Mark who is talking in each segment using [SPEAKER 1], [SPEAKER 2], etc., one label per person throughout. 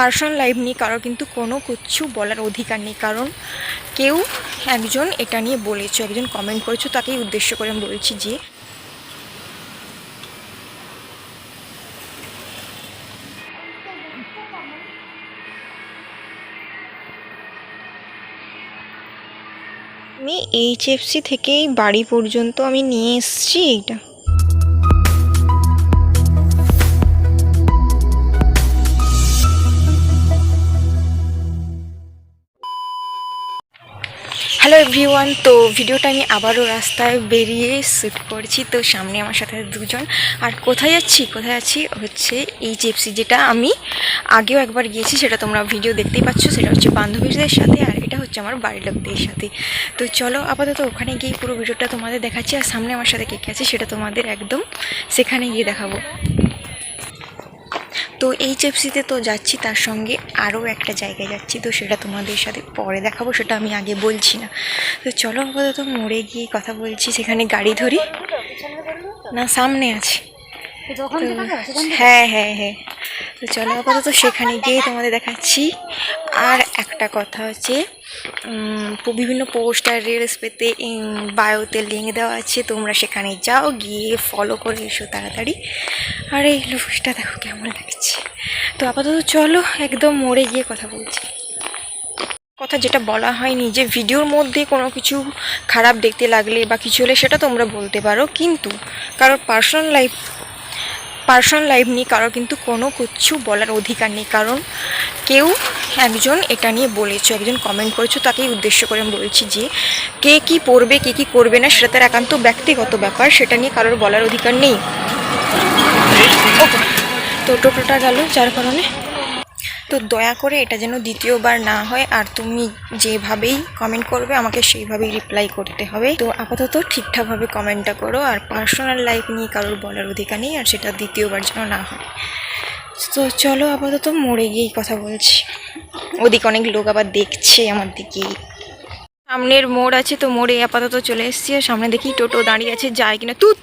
[SPEAKER 1] Personal life নিয়ে কারোর কিন্তু কোনো কিছু বলার অধিকার নেই। কারণ কেউ একজন এটা নিয়ে বলেছ, একজন কমেন্ট করেছ, তাকেই উদ্দেশ্য করে আমি বলছি যে আমি এইচএফসি থেকেই বাড়ি পর্যন্ত আমি নিয়ে এসেছি এইটা। হ্যালো এভরিওয়ান তো ভিডিওটা আমি আবারও রাস্তায় বেরিয়ে শ্যুট করছি, তো সামনে আমার সাথে দুজন। আর কোথায় যাচ্ছি? কোথায় যাচ্ছি হচ্ছে এই চেপসি যেটা আমি আগেও একবার গিয়েছি, সেটা তোমরা ভিডিও দেখতেই পাচ্ছ, সেটা হচ্ছে বান্ধবীদের সাথে আর এটা হচ্ছে আমার বাড়ির লোকদের সাথে। তো চলো আপাতত ওখানে গিয়ে পুরো ভিডিওটা তোমাদের দেখাচ্ছি, আর সামনে আমার সাথে কে কে আছে সেটা তোমাদের একদম সেখানে গিয়ে দেখাবো। তো এই চেপসিতে তো যাচ্ছি তার সঙ্গে আরও একটা জায়গায় যাচ্ছি তো সেটা তোমাদের সাথে পরে দেখাবো সেটা আমি আগে বলছি না। তো চলো আপাতত মোড়ে গিয়ে কথা বলছি সেখানে গাড়ি ধরি। না সামনে আছে। হ্যাঁ হ্যাঁ হ্যাঁ। তো চলো আপাতত সেখানে গিয়ে তোমাদের দেখাচ্ছি। আর একটা কথা হচ্ছে বিভিন্ন পোস্টার রিলস পেতে বায়োতে লিঙ্ক দেওয়া আছে। তোমরা সেখানে যাও, গিয়ে ফলো করে এসো তাড়াতাড়ি। আর এই লুকসটা দেখো কেমন লাগছে। তো আপাতত চলো, একদম মরে গিয়ে কথা বলছি। কথা যেটা বলা হয়নি যে ভিডিওর মধ্যে কোনো কিছু খারাপ দেখতে লাগলে বা কিছু হলে সেটা তোমরা বলতে পারো। কিন্তু, কারোর পার্সোনাল লাইফ পার্সোনাল লাইফ নিয়ে কারও কিন্তু কোনো কিছু বলার অধিকার নেই। কারণ কেউ একজন এটা নিয়ে বলেছ একজন কমেন্ট করেছ তাকেই উদ্দেশ্য করে আমি বলছি যে কে কি পড়বে কে কি করবে না সেটা তার একান্ত ব্যক্তিগত ব্যাপার সেটা নিয়ে কারোর বলার অধিকার নেই। তো টোটোটা গেল যার কারণে তো দয়া করে এটা যেন দ্বিতীয়বার না হয়, আর তুমি যেভাবেই কমেন্ট করবে, আমাকে সেইভাবেই রিপ্লাই করতে হবে। তো আপাতত ঠিকঠাকভাবে কমেন্টটা করো, আর পার্সোনাল লাইফ নিয়ে কারোর বলার অধিকার নেই, আর সেটা দ্বিতীয়বার যেন না হয়। তো চলো আপাতত মরে গিয়েই কথা বলছি। ওদিকে অনেক লোক আবার দেখছে আমার দিকে। সামনের মোড় আছে, তো মোড়ে আপাতত চলে এসেছি, আর সামনে দেখি টোটো দাঁড়িয়ে আছে, যায় কিনা। তুত!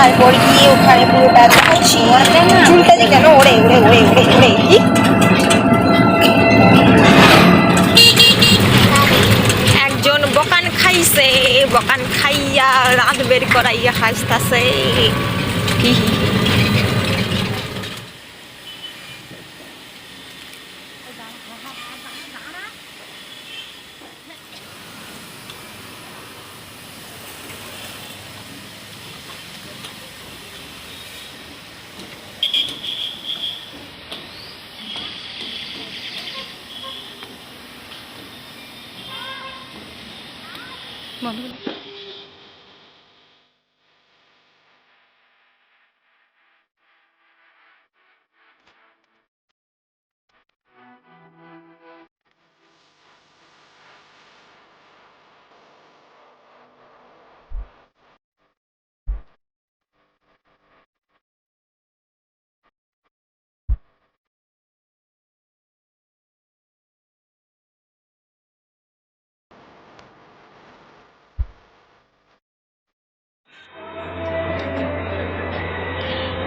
[SPEAKER 1] তারপর গিয়ে ওখানে পুরোটা দেখাচ্ছি চুলটা যে কেন ওড়ে ওড়ে ওড়ে ওড়ে ওড়ে। কি একজন বকান খাইছে বকান খাইয়া রাত বের করাইয়া হাসতাছে। হি।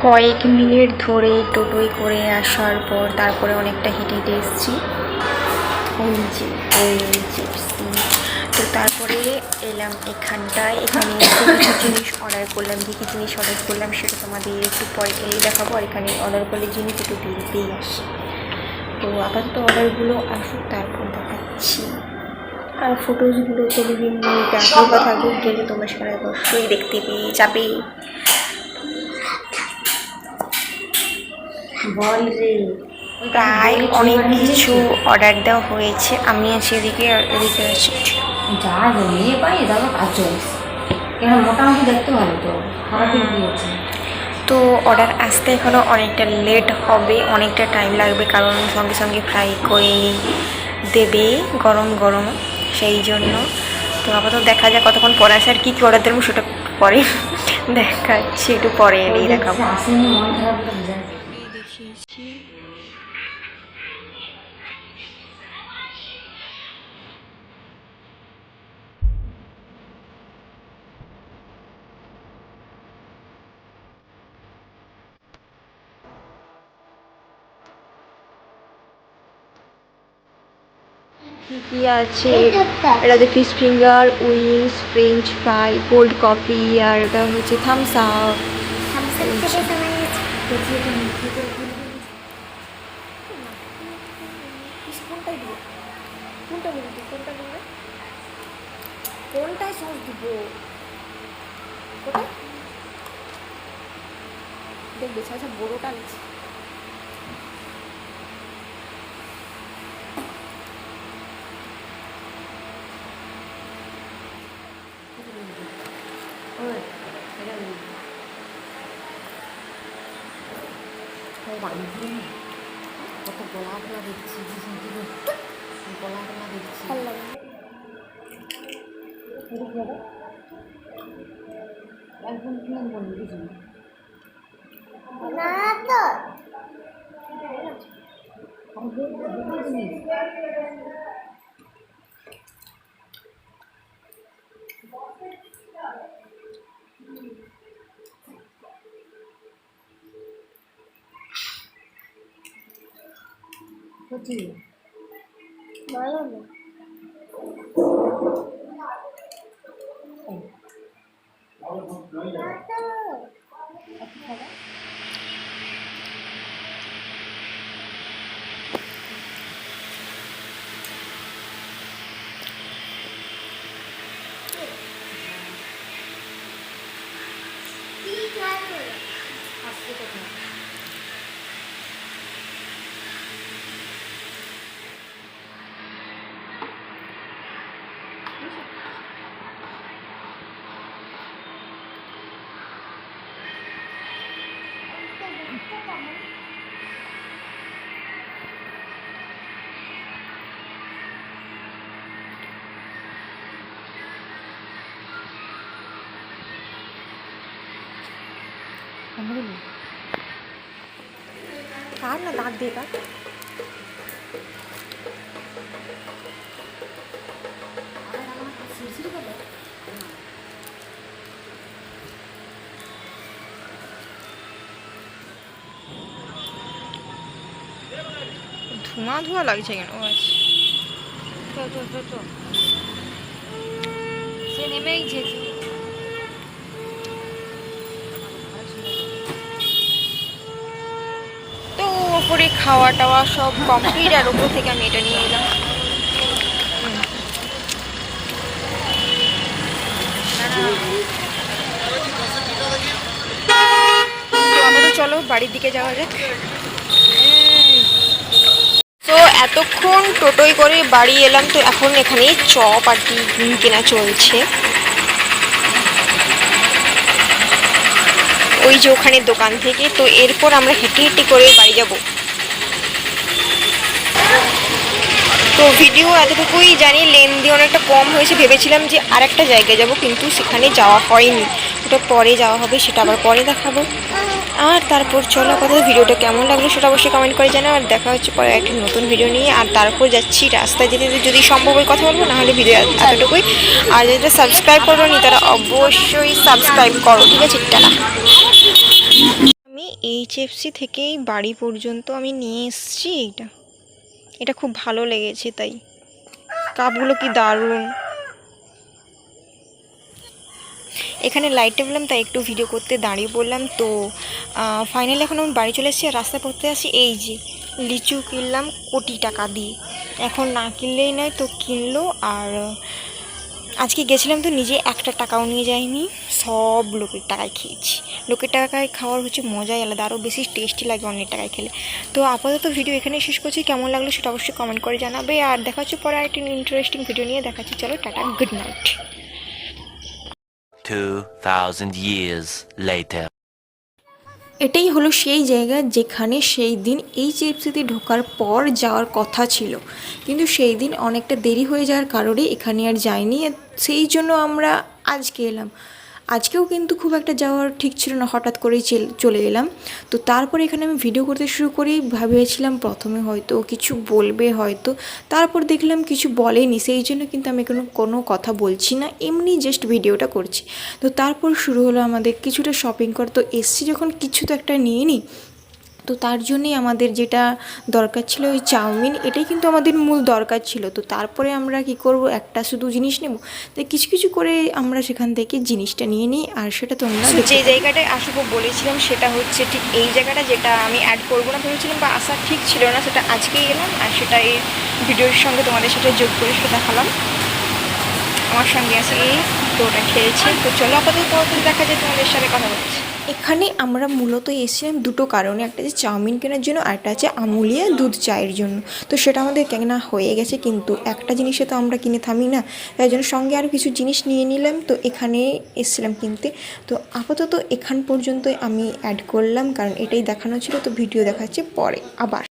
[SPEAKER 1] কয়েক মিনিট ধরে টোটোয় করে আসার পর তারপরে অনেকটা হেঁটে হেঁটে এসেছি। ওই যে তো তারপরে এলাম এখানটায়। এখানে কিছু জিনিস অর্ডার করলাম। কী কী জিনিস অর্ডার করলাম সেটা তোমাদের একটু পরে গেলেই দেখাবো। আর এখানে অর্ডার করলে জিনিস একটু দেরিতেই আসে। তো আপাতত অর্ডারগুলো আসুক, তারপর দেখাচ্ছি। আর ফটোজগুলো তো বিভিন্ন দেখা থাকবে গেলে তোমরা সেখানে অবশ্যই দেখতে পেয়ে যাবে।
[SPEAKER 2] বল রে।
[SPEAKER 1] প্রায় অনেক কিছু অর্ডার দেওয়া হয়েছে। আমি আছি এদিকে আর এদিকে আছি।
[SPEAKER 2] যা পাই তারপর কাজ চলছে। এখানে মোটামুটি দেখতে ভালো তো খারাপই দিয়েছে?
[SPEAKER 1] তো অর্ডার আসতে এখনও অনেকটা লেট হবে অনেকটা টাইম লাগবে কারণ সঙ্গে সঙ্গে ফ্রাই করে দেবে গরম গরম সেই জন্য। তো আপাতত দেখা যাক কতক্ষণ পরে আসে আর কী কী অর্ডার দেবো সেটা পরে দেখাচ্ছি একটু পরে এলেই দেখাবো। কি কি আছে? এটাতে fish finger wings french fry cold coffee আর এটা হচ্ছে থামস আপ
[SPEAKER 2] দিব? কোথায় দেখবে আচ্ছা বড়োটা নিচ্ছি 응. 잘했네. 뭐가 안 보이네. 아까 뭐라 그래야 되지? 무슨 기분? 뭐라 그래야 되지? 달라. 이거 먹어? 얇은 피는 건 이기지. 나도. 아, 뭐, 뭐가 지 তো ভালো না।
[SPEAKER 1] কার না দাগ দিয়ে কার ধোঁয়া ধোঁয়া লাগছে কেন ও আচ্ছা
[SPEAKER 2] সে নেমেই যেছে
[SPEAKER 1] ওপরে খাওয়া টাওয়া সব কমপ্লিট আর ওপর থেকে আমি এটা নিয়ে এলাম চলো বাড়ির দিকে যাওয়া যাক। তো এতক্ষণ টোটোয় করে বাড়ি এলাম, তো এখন এখানে চপ আর কি কেনা চলছে। ওই যে ওখানে দোকান থেকে, তো এরপর আমরা হেঁটে হেঁটে করে বাড়ি যাব। তো ভিডিও এতটুকুই জানি লেন্দি অনেকটা কম হয়েছে, ভেবেছিলাম যে আর একটা জায়গায় যাব, কিন্তু সেখানে যাওয়া হয়নি। ওটা পরে যাওয়া হবে, সেটা আবার পরে দেখাবো। আর তারপর চলো কথা ভিডিওটা কেমন লাগল সেটা অবশ্যই কমেন্ট করে জানাও, আর দেখা হচ্ছে পরে একটা নতুন ভিডিও নিয়ে। আর তারপর যাচ্ছি রাস্তায় যেতে যদি সম্ভব হয় কথা বলব, নাহলে ভিডিও এতটুকুই। আর যারা সাবস্ক্রাইব করো নি তারা অবশ্যই সাবস্ক্রাইব করো, ঠিক আছে? আমি এইচএফসি থেকেই বাড়ি পর্যন্ত আমি নিয়ে এসেছি এইটা। এটা খুব ভালো লেগেছে তাই। কাপগুলো কি দারুণ। এখানে লাইটটা পেলাম তাই একটু ভিডিও করতে দাঁড়িয়ে পড়লাম। তো ফাইনালি এখন আমি বাড়ি চলে এসেছি আর রাস্তায় পড়তে আসি এই যে, লিচু কিনলাম কোটি টাকা দিয়ে। এখন না কিনলেই নয়, তো কিনলো আর আজকে গেছিলাম তো নিজে একটা টাকাও নিয়ে যাইনি সব লোকের টাকায় খেয়েছি। লোকের টাকায় খাওয়ার হচ্ছে মজাই আলাদা আরও বেশি টেস্টি লাগে অনেক টাকায় খেলে। তো আপাতত ভিডিও এখানে শেষ করছি কেমন লাগল সেটা অবশ্যই কমেন্ট করে জানাবে। আর দেখা হচ্ছে পরে একটা ইন্টারেস্টিং ভিডিও নিয়ে দেখাচ্ছি চলো tata good night
[SPEAKER 3] 2,000 years later.
[SPEAKER 1] এটাই হলো সেই জায়গা যেখানে সেই দিন এইচএফসিতে ঢোকার পর যাওয়ার কথা ছিল। কিন্তু সেই দিন অনেকটা দেরি হয়ে যাওয়ার কারণে এখানে আর যায়নি সেই জন্য আমরা আজকে এলাম। আজকেও কিন্তু খুব একটা যাওয়ার ঠিক ছিল না, হঠাৎ করেই চলে এলাম। তো তারপর এখানে আমি ভিডিও করতে শুরু করি ভাবিয়েছিলাম প্রথমে হয়তো কিছু বলবে হয়তো, তারপর দেখলাম কিছু বলেনি, সেই জন্য কিন্তু আমি কোনো কোনো কথা বলছি না, এমনি জাস্ট ভিডিওটা করছি। তো তারপর শুরু হলো আমাদের কিছুটা শপিং কর তো এসছি যখন কিছু তো একটা নিয়ে নিই তো তার জন্যই আমাদের যেটা দরকার ছিল ওই চাউমিন এটাই কিন্তু আমাদের মূল দরকার ছিল। তো তারপরে আমরা কি করব? একটা শুধু জিনিস নেব? তো কিছু কিছু করে আমরা সেখান থেকে জিনিসটা নিয়ে নিই আর সেটা তোমরা যে জায়গাটায় আসব বলেছিলাম সেটা হচ্ছে ঠিক এই জায়গাটা যেটা আমি অ্যাড করব না ভেবেছিলাম বা আসা ঠিক ছিল না সেটা আজকেই এলাম আর সেটা এই ভিডিওর সঙ্গে তোমাদের সাথে যোগ করে সেটা দেখালাম। আমার সঙ্গে আছে এই তো ওটা খেয়েছে। তো চলো আপাতত দেখা যায় তোমাদের সাথে কথা বলছি। এখানে আমরা মূলত এসেছিলাম দুটো কারণে। একটা যে চাউমিন কেনার জন্য, আর একটা আছে আমুলিয়া দুধ চায়ের জন্য। তো সেটা আমাদের কেনা হয়ে গেছে, কিন্তু একটা জিনিসে তো আমরা কিনে থামি না, তাই জন্য সঙ্গে আরও কিছু জিনিস নিয়ে নিলাম। তো এখানে এসেছিলাম কিনতে। তো আপাতত এখান পর্যন্তই আমি অ্যাড করলাম, কারণ এটাই দেখানো ছিল। তো ভিডিও দেখাচ্ছে পরে আবার।